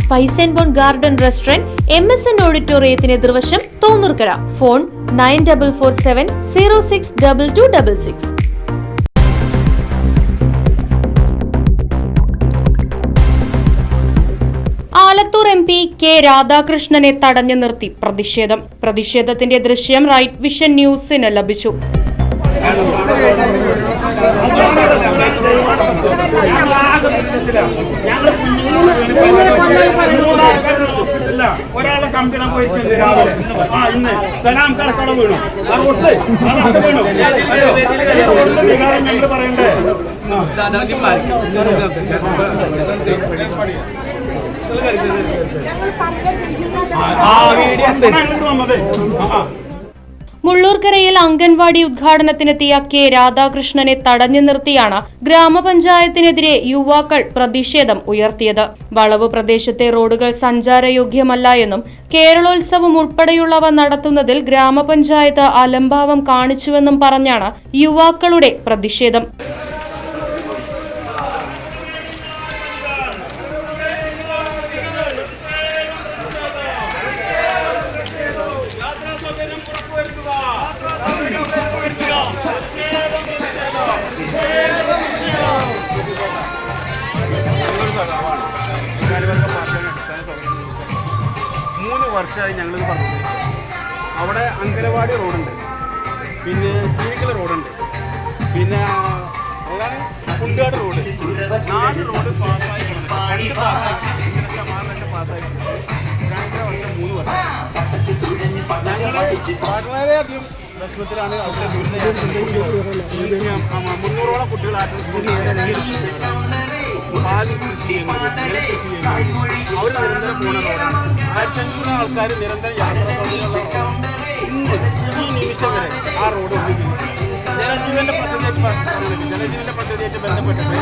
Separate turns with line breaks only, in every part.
Spice and bone garden restaurant M S N ഓഡിറ്റോറിയത്തിന് എതിർവശം Thonnurkkara. Phone nine double four seven zero six double two double six Alathur M P K രാധാകൃഷ്ണനെ തടഞ്ഞു നിർത്തി പ്രതിഷേധം. പ്രതിഷേധത്തിന്റെ ദൃശ്യം right vision ന്യൂസിന് ലഭിച്ചു.
ഇല്ല, ഒരാളെ കമ്പിള പോയിട്ടുണ്ട് രാവിലെ ആ ഇന്ന് സലാം കടക്കട വീണു ആ റോട്ടിൽ വീണു റോഡിലെ വികാരം ഞങ്ങൾ പറയണ്ടേ ആ വീഡിയോ അങ്ങോട്ട് വന്നത് ആ
മുള്ളൂർക്കരയിൽ അംഗൻവാടി ഉദ്ഘാടനത്തിനെത്തിയ കെ രാധാകൃഷ്ണനെ തടഞ്ഞു നിർത്തിയാണ് ഗ്രാമപഞ്ചായത്തിനെതിരെ യുവാക്കൾ പ്രതിഷേധം ഉയർത്തിയത്. വളവ് പ്രദേശത്തെ റോഡുകൾ സഞ്ചാരയോഗ്യമല്ല എന്നും കേരളോത്സവം ഉൾപ്പെടെയുള്ളവ നടത്തുന്നതിൽ ഗ്രാമപഞ്ചായത്ത് അലംഭാവം കാണിച്ചുവെന്നും പറഞ്ഞാണ് യുവാക്കളുടെ പ്രതിഷേധം.
വർഷമായി ഞങ്ങളിത് പറഞ്ഞു അവിടെ അങ്കനവാടി റോഡുണ്ട്. പിന്നെ ചീനിക്കൽ റോഡുണ്ട്. പിന്നെ കുണ്ടാട് റോഡ്. നാല് റോഡ് പാസ്സായി. വർഷം വളരെയധികം വിഷമത്തിലാണ് അവിടെ മുന്നൂറോളം കുട്ടികൾ പാൽ കൃഷി ചെയ്യുന്നത് അവർ നിരന്തരം റോഡാണ് ആയിരത്തഞ്ഞൂറ് ആൾക്കാർ നിരന്തരം യാത്ര ഇന്ന് ഈ നിമിഷം വരെ ആ റോഡ് ജലജീവന്റെ പദ്ധതിയായിട്ട് ജലജീവന്റെ പദ്ധതിയായിട്ട് ബന്ധപ്പെട്ടിട്ട്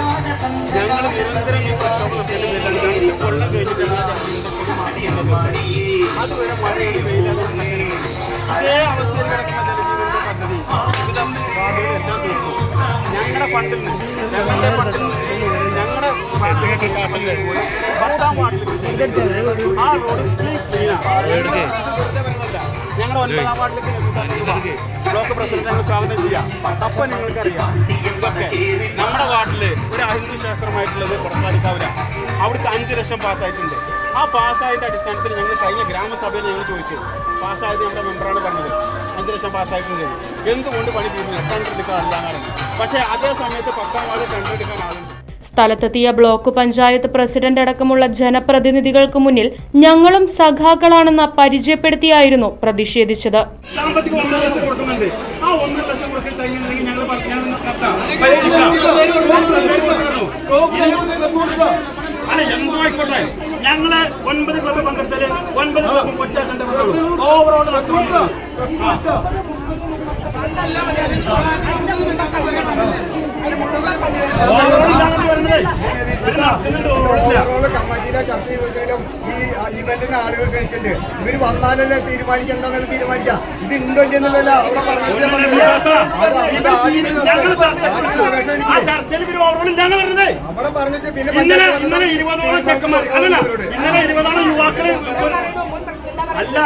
ഞങ്ങൾ നിരന്തരം ഈ പ്രക്ഷോഭത്തിൽ രണ്ട് കൊല്ലം കഴിഞ്ഞിട്ടാണ് അതുവരെ മഴയുടെ വെയിലാണ് അതേ അവസ്ഥയിൽ കിടക്കുന്ന ജലജീവന്റെ പദ്ധതി വിവിധ വാർഡുകൾ എല്ലാം തീർന്നു ഞങ്ങളുടെ ഫണ്ടിൽ നിന്ന് ഞങ്ങളുടെ ഫണ്ടിൽ നിന്ന് ഞങ്ങളുടെ ഫണ്ടിൽ പത്താം വാർഡിൽ ആ റോഡ് ഞങ്ങളുടെ ഒൻപതാം വാർഡിലേക്ക് ബ്ലോക്ക് പ്രസിഡന്റ് സ്വാഗതം ചെയ്യാം. അപ്പം നിങ്ങൾക്കറിയാം ഇതൊക്കെ നമ്മുടെ വാർഡിൽ ഒരു അഹിന്ദു ശാസ്ത്രമായിട്ടുള്ളത് പുറത്താടിക്കാവില്ല. അവിടുത്തെ അഞ്ച് ലക്ഷം പാസ്സായിട്ടുണ്ട്. ആ പാസ്സായതിന്റെ അടിസ്ഥാനത്തിൽ ഞങ്ങൾ കഴിഞ്ഞ ഗ്രാമസഭയിൽ ഞങ്ങൾ ചോദിച്ചു പാസ്സായത് നമ്മുടെ മെമ്പറാണ് പറഞ്ഞത്. അഞ്ച് ലക്ഷം പാസ്സായിട്ടുണ്ട്. എന്തുകൊണ്ട് പണി തീർന്നു എട്ടാം എടുക്കാൻ അല്ലാന്നാണ് പക്ഷേ അതേ സമയത്ത് പത്താം വാർഡ് ടെൻഡർ എടുക്കാൻ ആളുണ്ട്.
സ്ഥലത്തെത്തിയ ബ്ലോക്ക് പഞ്ചായത്ത് പ്രസിഡന്റ് അടക്കമുള്ള ജനപ്രതിനിധികൾക്ക് മുന്നിൽ ഞങ്ങളും സഖാക്കളാണെന്ന് പരിചയപ്പെടുത്തിയായിരുന്നു പ്രതിഷേധിച്ചത്.
ഓവറോൾ
ഈ ഇവന്റിന് ആളുകൾ ക്ഷണിച്ചിട്ടുണ്ട്. ഇവർ വന്നാലല്ലേ തീരുമാനിക്കുക? എന്താണെന്ന് തീരുമാനിക്കുക? ഇത് ഉണ്ടോ ചെയ്യുന്നില്ലല്ലോ അവിടെ പറഞ്ഞിട്ട് അവിടെ പറഞ്ഞിട്ട് പിന്നെ
ഇന്നലെ ഇരുപതോളം ചെക്കന്മാർ ഇരുപതോളം യുവാക്കൾ അല്ല.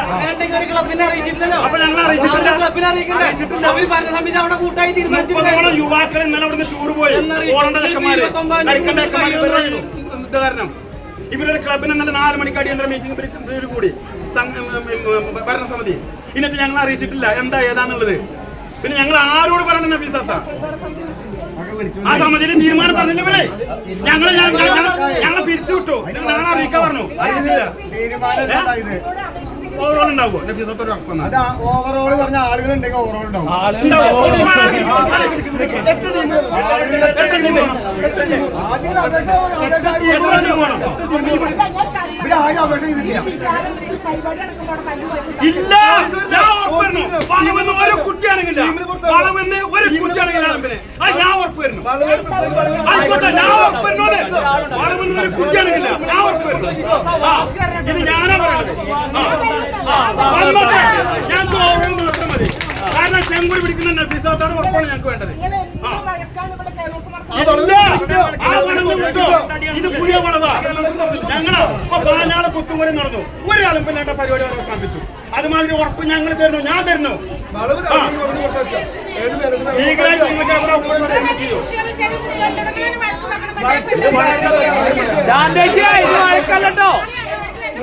ഒരു ക്ലബിനെ അറിയിച്ചിട്ടില്ലല്ലോ.
അപ്പൊ ഞങ്ങൾ അറിയിച്ചിട്ടില്ല.
ക്ലബിനെ അറിയിക്കണ്ടേ.
അറിയിച്ചിട്ടില്ല.
അവർ ഭരണ സമിതി അവിടെ കൂട്ടായി തീരുമാനിച്ചിട്ടുണ്ട്
മുപ്പതോളം യുവാക്കൾ ഇന്നലെ അവിടുന്ന് ടൂർ പോയി. കാരണം. ഇവരൊരു ക്ലബിന് നല്ല നാല് മണിക്ക് അടിയന്തര മീറ്റിംഗ് ഇവർ കൂടി. ഭരണസമിതി. എന്നിട്ട് ഞങ്ങൾ അറിയിച്ചിട്ടില്ല. എന്താ ഏതാന്നുള്ളത്? പിന്നെ ഞങ്ങൾ ആരോട് പറയണം അത്ത ആ സമിതിയിൽ തീരുമാനം പറഞ്ഞില്ല ഇവരെ? ഞങ്ങൾ ഞങ്ങൾ പിരിച്ചു വിട്ടു ഞങ്ങൾ അറിയിക്കാൻ പറഞ്ഞു. അറിയിച്ചില്ല ഓവറോൾ ഉണ്ടാവുമോ
അത് ഓവറോൾ പറഞ്ഞ ആളുകൾ ഉണ്ടെങ്കിൽ ഉണ്ടാവും ആദ്യം അപേക്ഷ അപേക്ഷ ഇവിടെ ആരും അപേക്ഷ ചെയ്തിട്ടില്ല
ഇല്ല ഞാൻ ഉറപ്പുവരുന്നു വളവെന്ന് ഒരു കുട്ടിയാണെങ്കിൽ വളവെന്ന് ഒരു കുട്ടിയാണെങ്കിൽ അത് ഞാൻ
ഉറപ്പുവരുന്നു ഞാൻ
ഉറപ്പുവരുന്നോടെ വളവെന്ന് ഒരു ഞാൻ ഉറപ്പുവരുന്നു ഇത് ഞാനാ പറയുന്നത് ഞാൻ കാരണം ചെങ്കുടി പിടിക്കുന്നുണ്ട്. ഫീസോത്തോടെ ഉറപ്പാണ് ഞങ്ങൾക്ക് വേണ്ടത്. ഇത് പുതിയ വളവാ. ഞങ്ങളോ. ഇപ്പൊ കുത്തുമുറി നടന്നു. ഒരാളും പിന്നേട്ട പരിപാടി അവസാനിപ്പിച്ചു അതുമാതിരി ഉറപ്പ് ഞങ്ങൾ തരുന്നു. ഞാൻ തരുന്നു.
ഇത് വഴക്കല്ലോ.